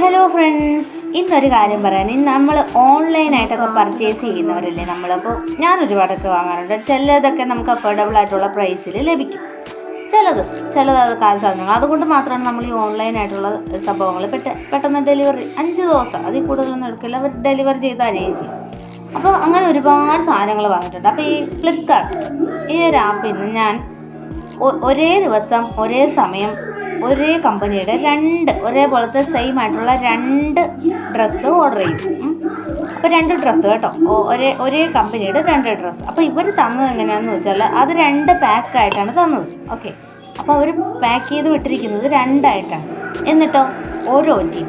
Hello friends ഇന്നൊരു കാര്യം പറയാൻ. ഇന്ന് നമ്മൾ ഓൺലൈനായിട്ടൊക്കെ പർച്ചേസ് ചെയ്യുന്നവരല്ലേ നമ്മളപ്പോൾ ഞാൻ ഒരുപാടൊക്കെ വാങ്ങാറുണ്ട്. ചിലതൊക്കെ നമുക്ക് അഫോർഡബിൾ ആയിട്ടുള്ള പ്രൈസിൽ ലഭിക്കും. ചിലത് ചിലത് അത് കാൽ സാധനങ്ങൾ അതുകൊണ്ട് മാത്രമാണ് നമ്മൾ ഈ ഓൺലൈനായിട്ടുള്ള സംഭവങ്ങൾ പെട്ട പെട്ടെന്ന് ഡെലിവറി അഞ്ച് ദിവസം അതിൽ കൂടുതലൊന്നും എടുക്കില്ല. അവർ ഡെലിവറി ചെയ്ത് അരേഞ്ച് ചെയ്യും അപ്പോൾ അങ്ങനെ ഒരുപാട് സാധനങ്ങൾ വാങ്ങിയിട്ടുണ്ട് അപ്പോൾ ഈ ഫ്ലിപ്കാർട്ട് ഈ ഒരു ആപ്പിൽ നിന്ന് ഞാൻ ഒരേ ദിവസം ഒരേ സമയം ഒരേ കമ്പനിയുടെ രണ്ട് ഒരേപോലത്തെ സെയിം ആയിട്ടുള്ള രണ്ട് ഡ്രസ്സ് ഓർഡർ ചെയ്തു. അപ്പോൾ രണ്ട് ഡ്രസ്സ് കേട്ടോ. ഒരേ ഒരേ കമ്പനിയുടെ രണ്ട് ഡ്രസ്സ് അപ്പോൾ ഇവർ തന്നത് എങ്ങനെയാണെന്ന് വെച്ചാൽ അത് രണ്ട് പാക്കായിട്ടാണ് തന്നത്. ഓക്കെ അപ്പോൾ അവർ പാക്ക് ചെയ്ത് വിട്ടിരിക്കുന്നത് രണ്ടായിട്ടാണ്. എന്നിട്ടോ? ഓരോ ടീം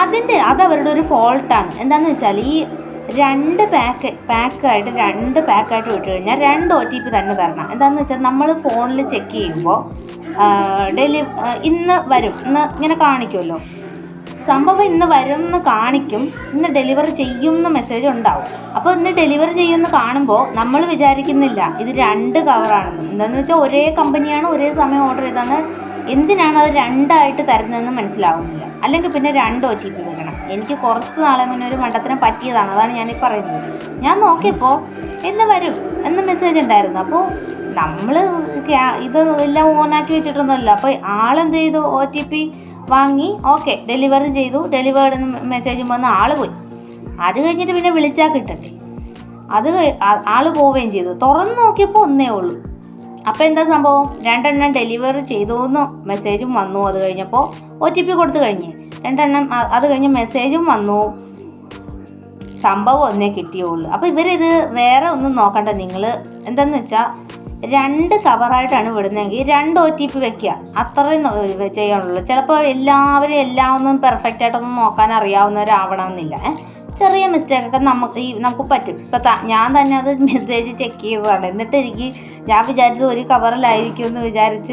അതിന്റെ അത് അവരുടെ ഒരു ഫോൾട്ടാണ് എന്താണെന്ന് വെച്ചാൽ ഈ രണ്ട് പാക്ക് പാക്കായിട്ട് രണ്ട് പാക്കായിട്ട് വിട്ട് കഴിഞ്ഞാൽ രണ്ട് ഒ ടി പി തന്നെ തരണം. എന്താണെന്ന് വെച്ചാൽ നമ്മൾ ഫോണിൽ ചെക്ക് ചെയ്യുമ്പോൾ ഡെലി ഇന്ന് വരും. ഇന്ന് ഇങ്ങനെ കാണിക്കുമല്ലോ സംഭവം ഇന്ന് വരും എന്ന് കാണിക്കും. ഇന്ന് ഡെലിവറി ചെയ്യും എന്ന് മെസ്സേജ് ഉണ്ടാവും. അപ്പോൾ ഇന്ന് ഡെലിവറി ചെയ്യുമെന്ന് കാണുമ്പോൾ നമ്മൾ വിചാരിക്കുന്നില്ല ഇത് രണ്ട് കവറാണെന്ന് എന്താണെന്ന് വെച്ചാൽ ഒരേ കമ്പനിയാണ് ഒരേ സമയം ഓർഡർ ചെയ്താണ് എന്തിനാണ് അത് രണ്ടായിട്ട് തരുന്നതെന്ന് മനസ്സിലാവുന്നില്ല. അല്ലെങ്കിൽ പിന്നെ രണ്ട് ഒ ടി പി വെക്കണം എനിക്ക് കുറച്ച് നാളെ മുന്നേ ഒരു മണ്ടത്തിനെ പറ്റിയതാണ് അതാണ് ഞാൻ പറയുന്നത്. ഞാൻ നോക്കിയപ്പോൾ എന്ന് വരും എന്ന് മെസ്സേജ് ഉണ്ടായിരുന്നു. അപ്പോൾ നമ്മൾ ഇത് എല്ലാം ഓണാക്കി വെച്ചിട്ടൊന്നുമല്ല. അപ്പോൾ ആളെന്ത് ചെയ്തു? ഒ ടി പി വാങ്ങി ഓക്കെ ഡെലിവറി ചെയ്തു. ഡെലിവേർഡ് മെസ്സേജ് വന്ന് ആൾ പോയി. അത് കഴിഞ്ഞിട്ട് പിന്നെ വിളിച്ചാൽ കിട്ടട്ടെ. അത് ആൾ പോവുകയും ചെയ്തു. തുറന്ന് നോക്കിയപ്പോൾ ഒന്നേ ഉള്ളൂ. അപ്പോൾ എന്താ സംഭവം? രണ്ടെണ്ണം ഡെലിവറി ചെയ്തു എന്ന് മെസ്സേജും വന്നു. അത് കഴിഞ്ഞപ്പോൾ ഒ ടി പി കൊടുത്തു കഴിഞ്ഞ്. രണ്ടെണ്ണം അത് കഴിഞ്ഞ് മെസ്സേജും വന്നു. സംഭവം ഒന്നേ കിട്ടിയുള്ളൂ. അപ്പോൾ ഇവരിത് വേറെ ഒന്നും നോക്കണ്ട നിങ്ങൾ എന്താന്ന് വെച്ചാൽ രണ്ട് കവറായിട്ടാണ് വിടുന്നതെങ്കിൽ രണ്ട് ഒ ടി പി വെക്കുക. അത്രയും ചെയ്യാനുള്ളൂ. ചിലപ്പോൾ എല്ലാവരും എല്ലാം ഒന്നും പെർഫെക്റ്റ് ആയിട്ടൊന്നും നോക്കാൻ അറിയാവുന്നവരാവണമെന്നില്ല? ചെറിയ മിസ്റ്റേക്കൊക്കെ നമുക്ക് ഈ നമുക്ക് പറ്റും. ഇപ്പം ഞാൻ തന്നെ അത് മെസ്സേജ് ചെക്ക് ചെയ്തതാണ്. എന്നിട്ട് എനിക്ക് ഞാൻ വിചാരിച്ചത് ഒരു കവറിലായിരിക്കും എന്ന് വിചാരിച്ച്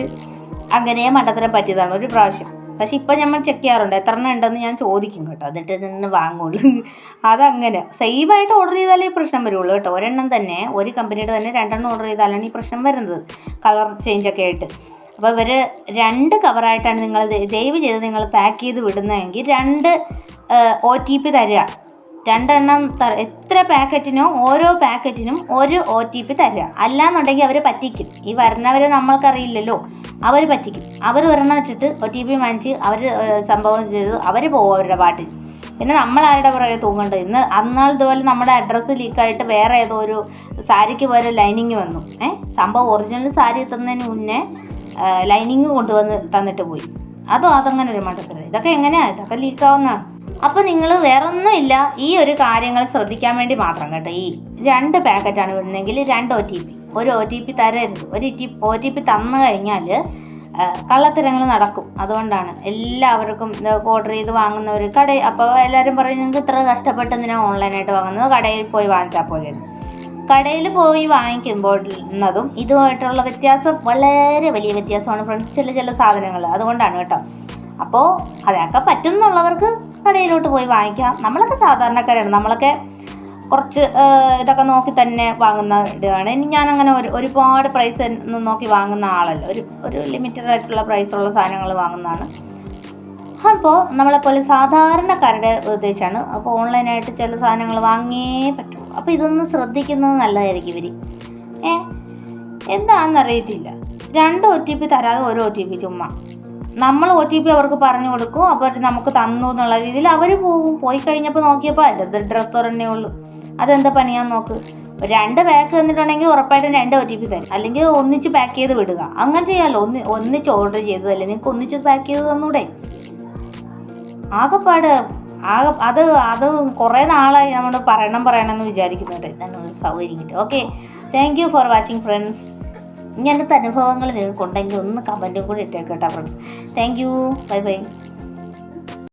അങ്ങനെ മണ്ടത്തരം പറ്റിയതാണ് ഒരു പ്രാവശ്യം. പക്ഷെ ഇപ്പം നമ്മൾ ചെക്ക് ചെയ്യാറുണ്ട്. എത്ര എണ്ണം ഉണ്ടെന്ന് ഞാൻ ചോദിക്കും കേട്ടോ. എന്നിട്ട് നിന്ന് വാങ്ങുള്ളൂ. അതങ്ങനെ. സെയിം ആയിട്ട് ഓർഡർ ചെയ്താലേ പ്രശ്നം വരുള്ളൂ കേട്ടോ. ഒരെണ്ണം തന്നെ ഒരു കമ്പനിയുടെ തന്നെ രണ്ടെണ്ണം ഓർഡർ ചെയ്താലാണ് ഈ പ്രശ്നം വരുന്നത്. കളർ ചേഞ്ച് ഒക്കെ ആയിട്ട്. അപ്പോൾ ഇവർ രണ്ട് കവറായിട്ടാണ് നിങ്ങൾ ദയവ് ചെയ്ത് നിങ്ങൾ പാക്ക് ചെയ്ത് വിടുന്നതെങ്കിൽ രണ്ട് ഒ ടി പി തരിക. രണ്ടെണ്ണം എത്ര പാക്കറ്റിനോ ഓരോ പാക്കറ്റിനും ഒരു ഒ ടി പി തരിക. അല്ലാന്നുണ്ടെങ്കിൽ അവർ പറ്റിക്കും. ഈ വരുന്നവരെ നമ്മൾക്കറിയില്ലല്ലോ. അവർ പറ്റിക്കും. അവർ ഒരെണ്ണം വെച്ചിട്ട് ഒ ടി പി വാങ്ങിച്ച് അവർ സംഭവം ചെയ്ത്. അവർ പോകും അവരുടെ പാട്ടിൽ. പിന്നെ നമ്മൾ ആരുടെ പുറകെ തൂങ്ങേണ്ടത് ഇന്ന് അന്നാൾ ഇതുപോലെ നമ്മുടെ അഡ്രസ്സ് ലീക്കായിട്ട് വേറെ ഏതോ ഒരു സാരിക്ക് പോലെ ലൈനിങ് വന്നു. ഏ? സംഭവം ഒറിജിനൽ സാരി എത്തുന്നതിന് മുന്നേ ലൈനിങ് കൊണ്ടുവന്ന് തന്നിട്ട് പോയി. അതോ അതങ്ങനെ ഒരു മണ്ടത്തരം. ഇതൊക്കെ എങ്ങനെയാ? ഇതൊക്കെ ലീക്കാവുന്നതാണ് അപ്പോൾ നിങ്ങൾ വേറെ ഒന്നുമില്ല ഈ ഒരു കാര്യങ്ങൾ ശ്രദ്ധിക്കാൻ വേണ്ടി മാത്രം കേട്ടോ. ഈ രണ്ട് പാക്കറ്റാണ് വിടുന്നതെങ്കിൽ രണ്ട് ഒ ടി പി ഒരു ഒ ടി പി തരരുത് ഒരു ടി ഒ ടി പി തന്നു കഴിഞ്ഞാൽ കള്ളത്തരങ്ങൾ നടക്കും. അതുകൊണ്ടാണ് എല്ലാവർക്കും ഓർഡർ ചെയ്ത് വാങ്ങുന്നവർ കട അപ്പോൾ എല്ലാവരും പറയും നിങ്ങൾക്ക് ഇത്ര കഷ്ടപ്പെട്ട് എന്തിനാണ് ഓൺലൈനായിട്ട് വാങ്ങുന്നത്? കടയിൽ പോയി വാങ്ങിച്ചാൽ പോലെ കടയിൽ പോയി വാങ്ങിക്കുമ്പോഴുന്നതും ഇതുമായിട്ടുള്ള വ്യത്യാസം വളരെ വലിയ വ്യത്യാസമാണ് ഫ്രണ്ട്സ് ചില ചില സാധനങ്ങൾ അതുകൊണ്ടാണ് കേട്ടോ. അപ്പോൾ അതൊക്കെ പറ്റും എന്നുള്ളവർക്ക് കടയിലോട്ട് പോയി വാങ്ങിക്കാം. നമ്മളൊക്കെ സാധാരണക്കാരാണ്. നമ്മളൊക്കെ കുറച്ച് ഇതൊക്കെ നോക്കി തന്നെ വാങ്ങുന്ന ഇതാണ്. ഇനി ഞാൻ അങ്ങനെ ഒരു ഒരുപാട് പ്രൈസ് ഒന്നും നോക്കി വാങ്ങുന്ന ആളല്ല. ഒരു ഒരു ലിമിറ്റഡ് ആയിട്ടുള്ള പ്രൈസുള്ള സാധനങ്ങൾ വാങ്ങുന്നതാണ്. അപ്പോൾ നമ്മളെപ്പോലെ സാധാരണക്കാരുടെ ഉദ്ദേശമാണ്. അപ്പോൾ ഓൺലൈനായിട്ട് ചില സാധനങ്ങൾ വാങ്ങിയേ പറ്റുള്ളൂ. അപ്പോൾ ഇതൊന്ന് ശ്രദ്ധിക്കുന്നത് നല്ലതായിരിക്കും ഇവർ ഏ? എന്താണെന്നറിയത്തില്ല രണ്ട് ഒ ടി പി തരാതെ ഒരു ഒ ടി പി ചുമ്മാ. നമ്മൾ ഒ ടി പി അവർക്ക് പറഞ്ഞു കൊടുക്കും. അപ്പോൾ നമുക്ക് തന്നു എന്നുള്ള രീതിയിൽ അവർ പോകും പോയി കഴിഞ്ഞപ്പോൾ നോക്കിയപ്പോൾ അതിന്റെ ഡ്രസ്സ് ഒരെണ്ണേ ഉള്ളൂ. അതെന്താ പണിയാന്ന് നോക്ക്. രണ്ട് പാക്ക് തന്നിട്ടുണ്ടെങ്കിൽ ഉറപ്പായിട്ടും രണ്ട് ഒ ടി പി തരും അല്ലെങ്കിൽ ഒന്നിച്ച് പാക്ക് ചെയ്ത് വിടുക. അങ്ങനെ ചെയ്യാമല്ലോ ഒന്ന് ഒന്നിച്ച് ഓർഡർ ചെയ്തതല്ലേ നിങ്ങൾക്ക് ഒന്നിച്ച് പാക്ക് ചെയ്ത് തന്നൂടെ? ആകെപ്പാട് ആകെ അത് അത് കുറേ നാളായി നമ്മൾ പറയണം പറയണം എന്ന് വിചാരിക്കുന്നുണ്ട് സൗകര്യം okay thank you for watching friends ഇങ്ങനത്തെ അനുഭവങ്ങൾ നിങ്ങൾക്കുണ്ടെങ്കിൽ ഒന്ന് കമന്റും കൂടി ഇട്ടേക്കട്ടോ friends thank you bye bye